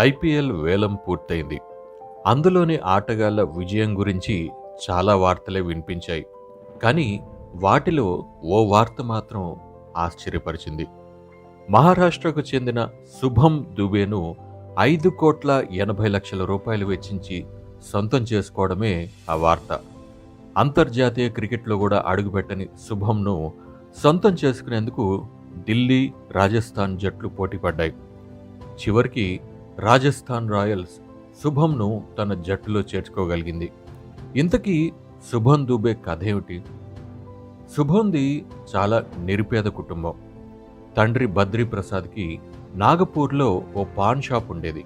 IPL వేలం పూర్తయింది. అందులోని ఆటగాళ్ళ విజయం గురించి చాలా వార్తలే వినిపించాయి. కానీ వాటిలో ఓ వార్త మాత్రం ఆశ్చర్యపరిచింది. మహారాష్ట్రకు చెందిన శుభం దుబేను ఐదు కోట్ల ఎనభై లక్షల రూపాయలు వెచ్చించి సొంతం చేసుకోవడమే ఆ వార్త. అంతర్జాతీయ క్రికెట్లో కూడా అడుగుపెట్టని శుభంను సొంతం చేసుకునేందుకు ఢిల్లీ రాజస్థాన్ జట్లు పోటీపడ్డాయి. చివరికి రాజస్థాన్ రాయల్స్ శుభంను తన జట్టులో చేర్చుకోగలిగింది. ఇంతకీ శుభం దూబే కథ ఏమిటి శుభంది చాలా నిరుపేద కుటుంబం. తండ్రి బద్రీ ప్రసాద్కి నాగపూర్లో ఓ పాన్ షాప్ ఉండేది.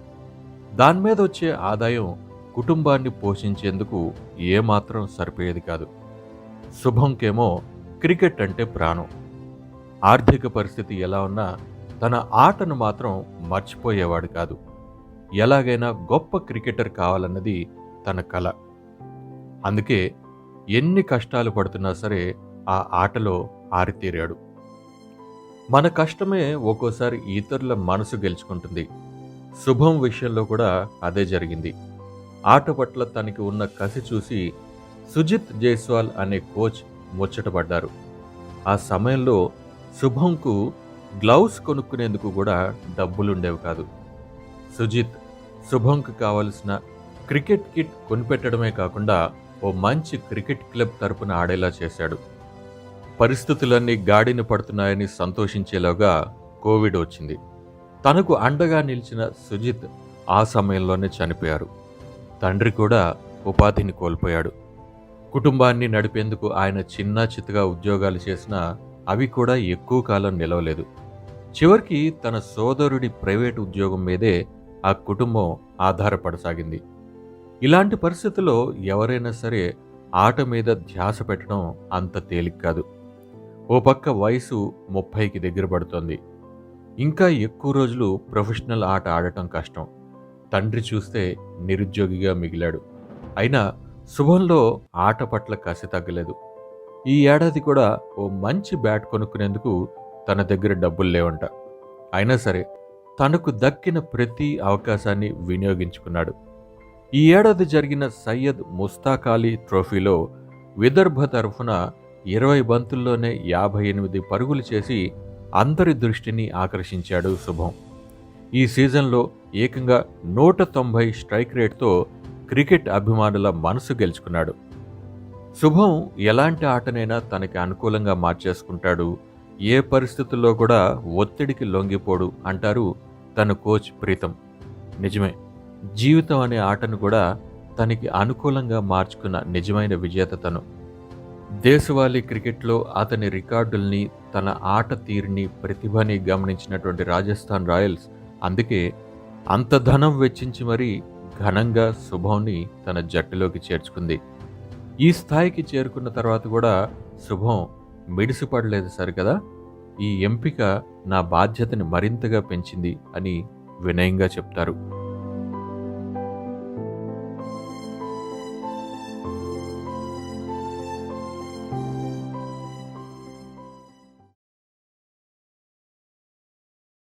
దాని మీద వచ్చే ఆదాయం కుటుంబాన్ని పోషించేందుకు ఏమాత్రం సరిపోయేది కాదు. శుభంకేమో క్రికెట్ అంటే ప్రాణం. ఆర్థిక పరిస్థితి ఎలా ఉన్నా తన ఆటను మాత్రం మర్చిపోయేవాడు కాదు. ఎలాగైనా గొప్ప క్రికెటర్ కావాలన్నది తన కల. అందుకే ఎన్ని కష్టాలు పడుతున్నా సరే ఆ ఆటలో ఆరితేరాడు. మన కష్టమే ఒక్కోసారి ఇతరుల మనసు గెలుచుకుంటుంది. శుభం విషయంలో కూడా అదే జరిగింది. ఆట పట్ల తనకి ఉన్న కసి చూసి సుజిత్ జైస్వాల్ అనే కోచ్ ముచ్చటపడ్డారు. ఆ సమయంలో శుభంకు గ్లౌస్ కొనుక్కునేందుకు కూడా డబ్బులుండేవి కాదు. సుజిత్ శుభంకు కావలసిన క్రికెట్ కిట్ కొనిపెట్టడమే కాకుండా ఓ మంచి క్రికెట్ క్లబ్ తరపున ఆడేలా చేశాడు. పరిస్థితులన్నీ గాడిన పడుతున్నాయని సంతోషించేలాగా కోవిడ్ వచ్చింది. తనకు అండగా నిలిచిన సుజిత్ ఆ సమయంలోనే చనిపోయారు. తండ్రి కూడా ఉపాధిని కోల్పోయాడు. కుటుంబాన్ని నడిపేందుకు ఆయన చిన్న చిత్తగా ఉద్యోగాలు చేసినా అవి కూడా ఎక్కువ కాలం నిలవలేదు. చివరికి తన సోదరుడి ప్రైవేట్ ఉద్యోగం మీదే ఆ కుటుంబం ఆధారపడసాగింది. ఇలాంటి పరిస్థితుల్లో ఎవరైనా సరే ఆట మీద ధ్యాస పెట్టడం అంత తేలిక కాదు. ఓ పక్క వయసు ముప్పైకి దగ్గర పడుతోంది. ఇంకా ఎక్కువ రోజులు ప్రొఫెషనల్ ఆట ఆడటం కష్టం. తండ్రి చూస్తే నిరుద్యోగిగా మిగిలాడు. అయినా శుభంలో ఆట పట్ల కసి తగ్గలేదు. ఈ ఏడాది కూడా ఓ మంచి బ్యాట్ కొనుక్కునేందుకు తన దగ్గర డబ్బులు లేవంట. అయినా సరే తనకు దక్కిన ప్రతి అవకాశాన్ని వినియోగించుకున్నాడు. ఈ ఏడాది జరిగిన సయ్యద్ ముస్తాక్ అలీ ట్రోఫీలో విదర్భ తరఫున ఇరవై బంతుల్లోనే యాభై ఎనిమిది పరుగులు చేసి అందరి దృష్టిని ఆకర్షించాడు శుభం. ఈ సీజన్లో ఏకంగా నూట తొంభై స్ట్రైక్ రేట్తో క్రికెట్ అభిమానుల మనసు గెలుచుకున్నాడు. శుభం ఎలాంటి ఆటనైనా తనకి అనుకూలంగా మార్చేసుకుంటాడు ఏ పరిస్థితుల్లో కూడా ఒత్తిడికి లొంగిపోడు అంటారు తన కోచ్ ప్రీతం. నిజమే జీవితం అనే ఆటను కూడా తనకి అనుకూలంగా మార్చుకున్న నిజమైన విజేత తను. దేశవాళీ క్రికెట్లో అతని రికార్డుల్ని తన ఆట తీరుని ప్రతిభని గమనించినటువంటి రాజస్థాన్ రాయల్స్ అందుకే అంత ధనం వెచ్చించి మరీ ఘనంగా శుభంని తన జట్టులోకి చేర్చుకుంది. ఈ స్థాయికి చేరుకున్న తర్వాత కూడా శుభం మిడిసిపడలేదు సరికదా ఈ ఎంపిక నా బాధ్యతని మరింతగా పెంచింది అని వినయంగా చెప్తారు.